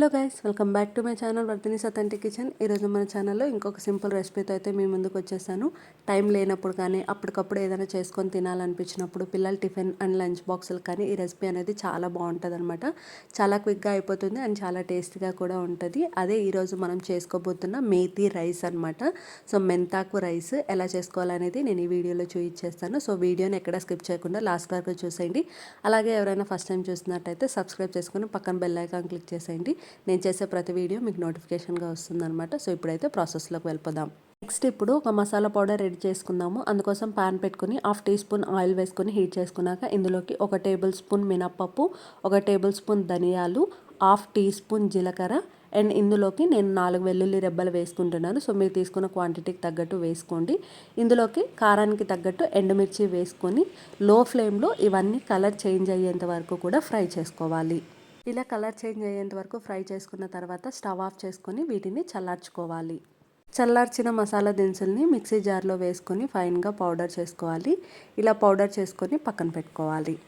Hello guys welcome back to my channel Vardhini సతంటి kitchen ఈరోజు మన ఛానల్లో ఇంకొక సింపుల్ రెసిపీతో అయితే మీ ముందుకు వచ్చేసాను. టైం లేనప్పుడు కానీ అప్పటికప్పుడు ఏదైనా చేసుకొని తినాలనిపించినప్పుడు పిల్లల టిఫిన్ అండ్ లంచ్ బాక్సులు కానీ ఈ రెసిపీ అనేది చాలా బాగుంటుంది అనమాట చాలా క్విక్గా అయిపోతుంది అండ్ చాలా టేస్టీగా కూడా ఉంటుంది. అదే ఈరోజు మనం చేసుకోబోతున్న మేతి రైస్ అనమాట సో మెంతాకు రైస్ ఎలా చేసుకోవాలనేది నేను ఈ వీడియోలో చూపించేస్తాను సో వీడియోని ఎక్కడ స్కిప్ చేయకుండా లాస్ట్ వరకు చూసేయండి. అలాగే ఎవరైనా ఫస్ట్ టైం చూస్తున్నట్టయితే సబ్స్క్రైబ్ చేసుకుని పక్కన బెల్ ఐకాన్ క్లిక్ చేసేయండి. నేను చేసే ప్రతి వీడియో మీకు నోటిఫికేషన్గా వస్తుందన్నమాట. సో ఇప్పుడైతే ప్రాసెస్లోకి వెళ్ళిపోదాం. నెక్స్ట్ ఇప్పుడు ఒక మసాలా పౌడర్ రెడీ చేసుకుందాము. అందుకోసం పాన్ పెట్టుకుని హాఫ్ టీ స్పూన్ ఆయిల్ వేసుకొని హీట్ చేసుకున్నాక ఇందులోకి ఒక టేబుల్ స్పూన్ మినప్పప్పు ఒక టేబుల్ స్పూన్ ధనియాలు హాఫ్ టీ స్పూన్ జీలకర్ర అండ్ ఇందులోకి నేను నాలుగు వెల్లుల్లి రెబ్బలు వేసుకుంటున్నాను. సో మీరు తీసుకున్న క్వాంటిటీకి తగ్గట్టు వేసుకోండి. ఇందులోకి కారానికి తగ్గట్టు ఎండుమిర్చి వేసుకొని లో ఫ్లేమ్లో ఇవన్నీ కలర్ చేంజ్ అయ్యేంత వరకు కూడా ఫ్రై చేసుకోవాలి. ఇలా కలర్ చేంజ్ అయ్యేంత వరకు ఫ్రై చేసుకున్న తర్వాత స్టవ్ ఆఫ్ చేసుకొని వీటిని చల్లార్చుకోవాలి. చల్లార్చిన మసాలా దినుసుల్ని మిక్సీ జార్లో వేసుకొని ఫైన్గా పౌడర్ చేసుకోవాలి. ఇలా పౌడర్ చేసుకొని పక్కన పెట్టుకోవాలి.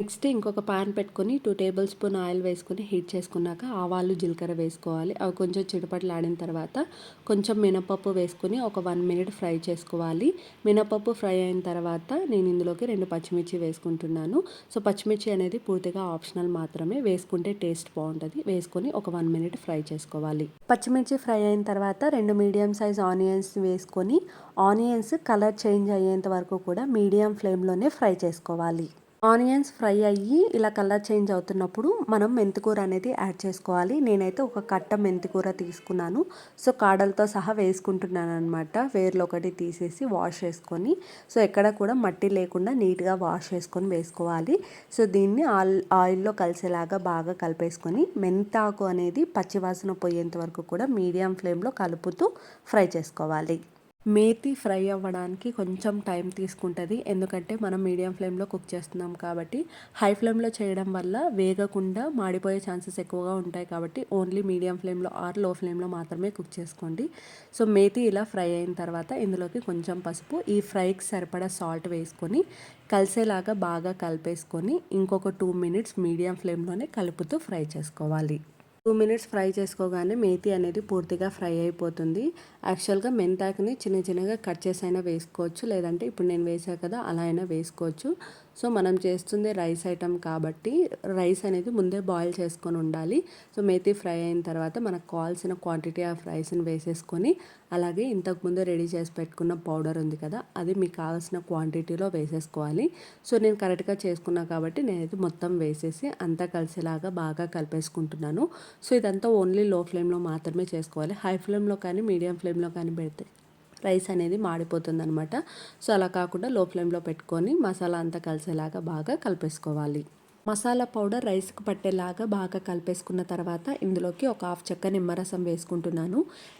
నెక్స్ట్ ఇంకొక పాన్ పెట్టుకొని టూ టేబుల్ స్పూన్ ఆయిల్ వేసుకొని హీట్ చేసుకున్నాక ఆవాలు జీలకర్ర వేసుకోవాలి. అవి కొంచెం చిటపట్లు ఆడిన తర్వాత కొంచెం మినపప్పు వేసుకొని ఒక వన్ మినిట్ ఫ్రై చేసుకోవాలి. మినపప్పు ఫ్రై అయిన తర్వాత నేను ఇందులోకి రెండు పచ్చిమిర్చి వేసుకుంటున్నాను. సో పచ్చిమిర్చి అనేది పూర్తిగా ఆప్షనల్ మాత్రమే. వేసుకుంటే టేస్ట్ బాగుంటుంది. వేసుకొని ఒక వన్ మినిట్ ఫ్రై చేసుకోవాలి. పచ్చిమిర్చి ఫ్రై అయిన తర్వాత రెండు మీడియం సైజ్ ఆనియన్స్ వేసుకొని ఆనియన్స్ కలర్ చేంజ్ అయ్యేంత వరకు కూడా మీడియం ఫ్లేమ్లోనే ఫ్రై చేసుకోవాలి. ఆనియన్స్ ఫ్రై అయ్యి ఇలా కలర్ చేంజ్ అవుతున్నప్పుడు మనం మెంతికూర అనేది యాడ్ చేసుకోవాలి. నేనైతే ఒక కట్ట మెంతికూర తీసుకున్నాను. సో కాడలతో సహా వేసుకుంటున్నాను అనమాట వేర్లు ఒకటి తీసేసి వాష్ చేసుకొని సో ఎక్కడ కూడా మట్టి లేకుండా నీట్గా వాష్ చేసుకొని వేసుకోవాలి. సో దీన్ని ఆయిల్ ఆయిల్లో కలిసేలాగా బాగా కలిపేసుకొని మెంతాకు అనేది పచ్చివాసన పోయేంత వరకు కూడా మీడియం ఫ్లేమ్లో కలుపుతూ ఫ్రై చేసుకోవాలి. మేతి ఫ్రై అవ్వడానికి కొంచెం టైం తీసుకుంటుంది. ఎందుకంటే మనం మీడియం ఫ్లేమ్లో కుక్ చేస్తున్నాం కాబట్టి హై ఫ్లేమ్లో చేయడం వల్ల వేగకుండా మాడిపోయే ఛాన్సెస్ ఎక్కువగా ఉంటాయి కాబట్టి ఓన్లీ మీడియం ఫ్లేమ్లో ఆర్లో ఫ్లేమ్లో మాత్రమే కుక్ చేసుకోండి. సో మేతి ఇలా ఫ్రై అయిన తర్వాత ఇందులోకి కొంచెం పసుపు ఈ ఫ్రైకి సరిపడా సాల్ట్ వేసుకొని కలిసేలాగా బాగా కలిపేసుకొని ఇంకొక టూ మినిట్స్ మీడియం ఫ్లేమ్లోనే కలుపుతూ ఫ్రై చేసుకోవాలి. టూ మినిట్స్ ఫ్రై చేసుకోగానే మేతి అనేది పూర్తిగా ఫ్రై అయిపోతుంది. యాక్చువల్గా మెంతాకుని చిన్న చిన్నగా కట్ చేసి అయినా వేసుకోవచ్చు. లేదంటే ఇప్పుడు నేను వేసా కదా అలా అయినా వేసుకోవచ్చు. సో మనం చేస్తుంది రైస్ ఐటమ్ కాబట్టి రైస్ అనేది ముందే బాయిల్ చేసుకొని ఉండాలి. సో మేతి ఫ్రై అయిన తర్వాత మనకు కావాల్సిన క్వాంటిటీ ఆఫ్ రైస్ని వేసేసుకొని అలాగే ఇంతకుముందు రెడీ చేసి పెట్టుకున్న పౌడర్ ఉంది కదా అది మీకు కావాల్సిన క్వాంటిటీలో వేసేసుకోవాలి. సో నేను కరెక్ట్గా చేసుకున్నా కాబట్టి నేనైతే మొత్తం వేసేసి అంతా కలిసేలాగా బాగా కలిపేసుకుంటున్నాను. సో ఇదంతా ఓన్లీ లో ఫ్లేమ్లో మాత్రమే చేసుకోవాలి. హై ఫ్లేమ్లో కానీ మీడియం ఫ్లేమ్లో కానీ పెడితే రైస్ అనేది మాడిపోతుంది అనమాట సో అలా కాకుండా లో ఫ్లేమ్లో పెట్టుకొని మసాలా అంతా కలిసేలాగా బాగా కలిపేసుకోవాలి. మసాలా పౌడర్ రైస్కి పట్టేలాగా బాగా కలిపేసుకున్న తర్వాత ఇందులోకి ఒక హాఫ్ చెక్క నిమ్మరసం వేసుకుంటున్నాను.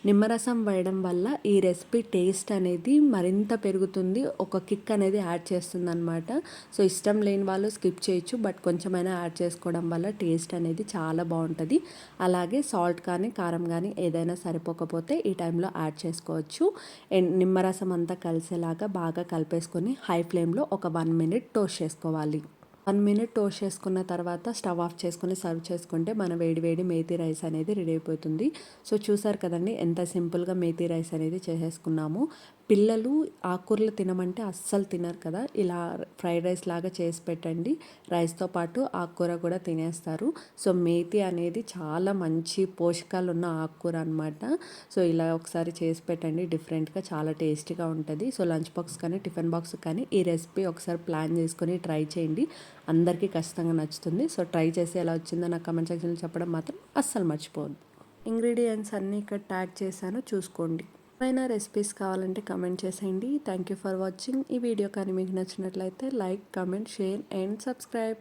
నిమ్మరసం వేయడం వల్ల ఈ రెసిపీ టేస్ట్ అనేది మరింత పెరుగుతుంది. ఒక కిక్ అనేది యాడ్ చేస్తుంది అనమాట సో ఇష్టం లేని వాళ్ళు స్కిప్ చేయొచ్చు. బట్ కొంచెమైనా యాడ్ చేసుకోవడం వల్ల టేస్ట్ అనేది చాలా బాగుంటుంది. అలాగే సాల్ట్ కానీ కారం కానీ ఏదైనా సరిపోకపోతే ఈ టైంలో యాడ్ చేసుకోవచ్చు. నిమ్మరసం అంతా కలిసేలాగా బాగా కలిపేసుకొని హై ఫ్లేమ్లో ఒక వన్ మినిట్ టోస్ట్ చేసుకోవాలి. వన్ మినిట్ టోస్ట్ చేసుకున్న తర్వాత స్టవ్ ఆఫ్ చేసుకుని సర్వ్ చేసుకుంటే మన వేడి వేడి మేతి రైస్ అనేది రెడీ అయిపోతుంది. సో చూసారు కదండి ఎంత సింపుల్గా మేతి రైస్ అనేది చేసేసుకున్నాము. పిల్లలు ఆకుకూరలు తినమంటే అస్సలు తినరు కదా. ఇలా ఫ్రైడ్ రైస్ లాగా చేసి పెట్టండి. రైస్తో పాటు ఆకుకూర కూడా తినేస్తారు. సో మేతి అనేది చాలా మంచి పోషకాలు ఉన్న ఆకుకూర అనమాట సో ఇలా ఒకసారి చేసి పెట్టండి. డిఫరెంట్గా చాలా టేస్టీగా ఉంటుంది. సో లంచ్ బాక్స్ కానీ టిఫిన్ బాక్స్ కానీ ఈ రెసిపీ ఒకసారి ప్లాన్ చేసుకొని ట్రై చేయండి. అందరికీ ఖచ్చితంగా నచ్చుతుంది. సో ట్రై చేసి ఎలా వచ్చిందో నాకు కమెంట్ సెక్షన్లో చెప్పడం మాత్రం అస్సలు మర్చిపోవద్దు. ఇంగ్రీడియంట్స్ అన్నీ ఇక్కడ ట్యాగ్ చేశాను. చూసుకోండి. ఏమైనా రెసిపీస్ కావాలంటే కమెంట్ చేసేయండి. థ్యాంక్ యూ ఫర్ వాచింగ్ ఈ వీడియో కానీ మీకు నచ్చినట్లయితే like comment share and subscribe.